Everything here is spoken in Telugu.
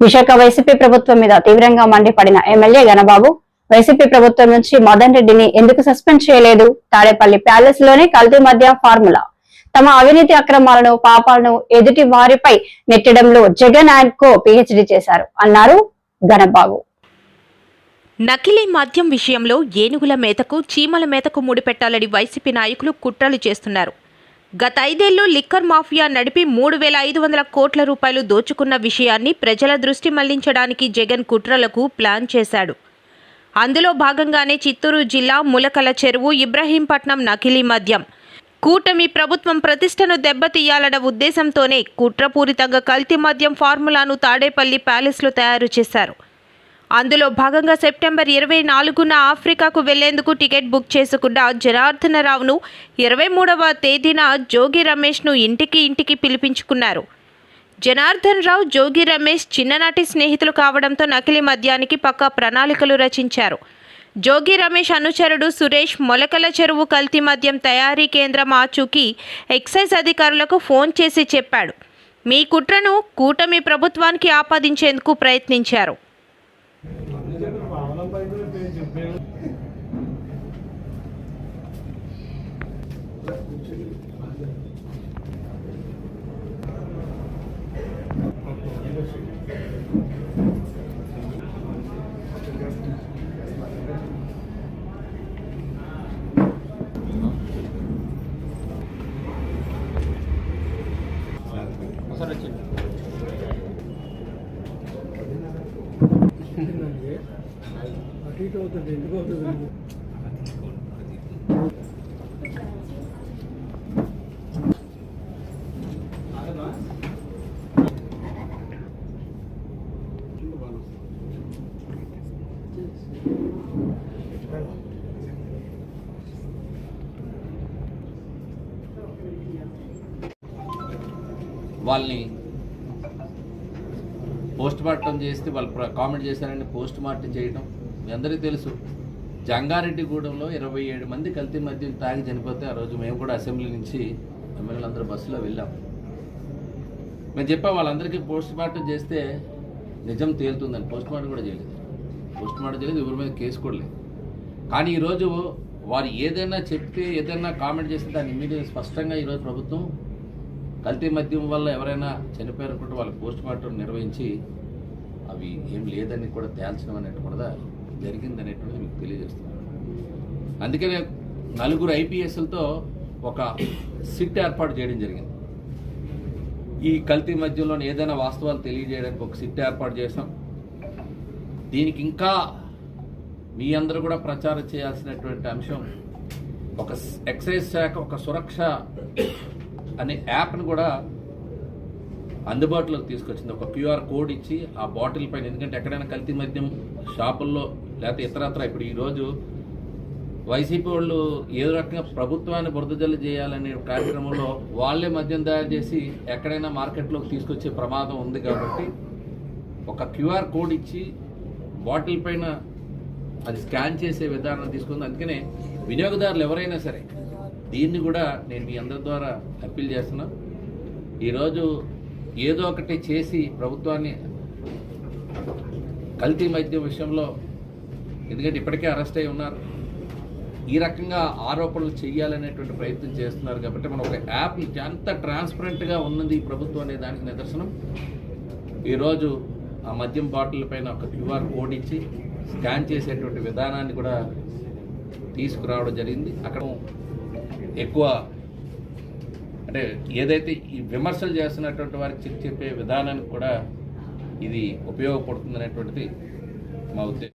విశాఖ వైసీపీ ప్రభుత్వం మీద తీవ్రంగా మండిపడిన ఎమ్మెల్యే గణబాబు వైసీపీ ప్రభుత్వం నుంచి మదన్ రెడ్డిని ఎందుకు సస్పెండ్ చేయలేదు? తాడేపల్లి ప్యాలెస్లోనే కల్తీ మధ్య ఫార్ములా. తమ అవినీతి అక్రమాలను పాపాలను ఎదుటి వారిపై నెట్టడంలో జగన్ అండ్ కో పిహెచ్డి చేశారు అన్నారు గణబాబు. నకిలీ మద్యం విషయంలో ఏనుగుల మేతకు చీమల మేతకు ముడిపెట్టాలని వైసీపీ నాయకులు కుట్రలు చేస్తున్నారు. గత ఐదేళ్ళు లిక్కర్ మాఫియా నడిపి మూడు వేల ఐదు వందల కోట్ల రూపాయలు దోచుకున్న విషయాన్ని ప్రజల దృష్టి మళ్ళించడానికి జగన్ కుట్రలకు ప్లాన్ చేశాడు. అందులో భాగంగానే చిత్తూరు జిల్లా ములకల చెరువు ఇబ్రహీంపట్నం నకిలీ మద్యం. కూటమి ప్రభుత్వం ప్రతిష్టను దెబ్బతీయాలన్న ఉద్దేశంతోనే కుట్రపూరితంగా కల్తీ మద్యం ఫార్ములాను తాడేపల్లి ప్యాలెస్లో తయారు చేశారు. అందులో భాగంగా సెప్టెంబర్ ఇరవై నాలుగున ఆఫ్రికాకు వెళ్ళేందుకు టికెట్ బుక్ చేసుకున్న జనార్దనరావును ఇరవై మూడవ తేదీన జోగి రమేష్ను ఇంటికి ఇంటికి పిలిపించుకున్నారు. జనార్దన్ రావు జోగి రమేష్ చిన్ననాటి స్నేహితులు కావడంతో నకిలీ మద్యానికి పక్కా ప్రణాళికలు రచించారు. జోగి రమేష్ అనుచరుడు సురేష్ మొలకల చెరువు కల్తీ మద్యం తయారీ కేంద్రం ఆచూకీ ఎక్సైజ్ అధికారులకు ఫోన్ చేసి చెప్పాడు. మీ కుట్రను కూటమి ప్రభుత్వానికి ఆపాదించేందుకు ప్రయత్నించారు. అటు ఇటు అవుతుంది ఎందుకు అవుతుంది? వాళ్ళని పోస్ట్ మార్టం చేస్తే వాళ్ళు ప్ర- కామెంట్ చేశారని పోస్ట్ మార్టం చేయడం మీ అందరికీ తెలుసు. జంగారెడ్డిగూడెంలో ఇరవై ఏడు మంది కల్తీ మద్యం తాగి చనిపోతే ఆ రోజు మేము కూడా అసెంబ్లీ నుంచి ఎమ్మెల్యేలు అందరూ బస్సులో వెళ్ళాం. మేము చెప్పాం వాళ్ళందరికీ పోస్ట్ మార్టం చేస్తే నిజం తేలుతుందని. పోస్ట్ మార్టం కూడా చేయలేదు. పోస్ట్ మార్టం చేయలేదు ఎవరి మీద కేసు కూడా లేదు. కానీ ఈరోజు వారు ఏదైనా చెప్తే ఏదైనా కామెంట్ చేస్తే దాన్ని ఇమీడియట్ స్పష్టంగా ఈరోజు ప్రభుత్వం కల్తీ మద్యం వల్ల ఎవరైనా చనిపోయారనుకుంటే వాళ్ళ పోస్ట్ మార్టం నిర్వహించి అవి ఏం లేదని కూడా తేల్చడం అనేది కూడా జరిగింది అనేటువంటిది మీకు తెలియజేస్తున్నాను. అందుకనే నలుగురు ఐపీఎస్లతో ఒక సిట్ ఏర్పాటు చేయడం జరిగింది. ఈ కల్తీ మధ్యలో ఏదైనా వాస్తవాలు తెలియజేయడానికి ఒక సిట్ ఏర్పాటు చేసాం దీనికి ఇంకా మీ అందరూ కూడా ప్రచారం చేయాల్సినటువంటి అంశం ఒక ఎక్సైజ్ శాఖ ఒక సురక్ష అనే యాప్ను కూడా అందుబాటులోకి తీసుకొచ్చింది. ఒక క్యూఆర్ కోడ్ ఇచ్చి ఆ బాటిల్ పైన ఎందుకంటే ఎక్కడైనా కల్తీ మద్యం షాపుల్లో లేకపోతే ఇతరత్ర ఇప్పుడు ఈరోజు వైసీపీ వాళ్ళు ఏదో రకంగా ప్రభుత్వాన్ని బురదజల్లు చేయాలనే కార్యక్రమంలో వాళ్ళే మద్యం తయారు చేసి ఎక్కడైనా మార్కెట్లోకి తీసుకొచ్చే ప్రమాదం ఉంది కాబట్టి ఒక క్యూఆర్ కోడ్ ఇచ్చి బాటిల్ పైన అది స్కాన్ చేసే విధానం తీసుకుంది. అందుకనే వినియోగదారులు ఎవరైనా సరే దీన్ని కూడా నేను మీ అందరి ద్వారా అప్పీల్ చేస్తున్నా. ఈరోజు ఏదో ఒకటి చేసి ప్రభుత్వాన్ని కల్తీ మద్యం విషయంలో ఎందుకంటే ఇప్పటికే అరెస్ట్ అయి ఉన్నారు. ఈ రకంగా ఆరోపణలు చేయాలనేటువంటి ప్రయత్నం చేస్తున్నారు కాబట్టి మనం ఒక యాప్ ఎంత ట్రాన్స్పరెంట్గా ఉన్నది ఈ ప్రభుత్వం అనే దానికి నిదర్శనం. ఈరోజు ఆ మద్యం బాటిల్ పైన ఒక క్యూఆర్ కోడ్ ఇచ్చి స్కాన్ చేసేటువంటి విధానాన్ని కూడా తీసుకురావడం జరిగింది. అక్కడ ఎక్కువ అంటే ఏదైతే ఈ విమర్శలు చేస్తున్నటువంటి వారికి చెక్ చెప్పే విధానానికి కూడా ఇది ఉపయోగపడుతుంది అనేటువంటిది మా ఉద్దేశం.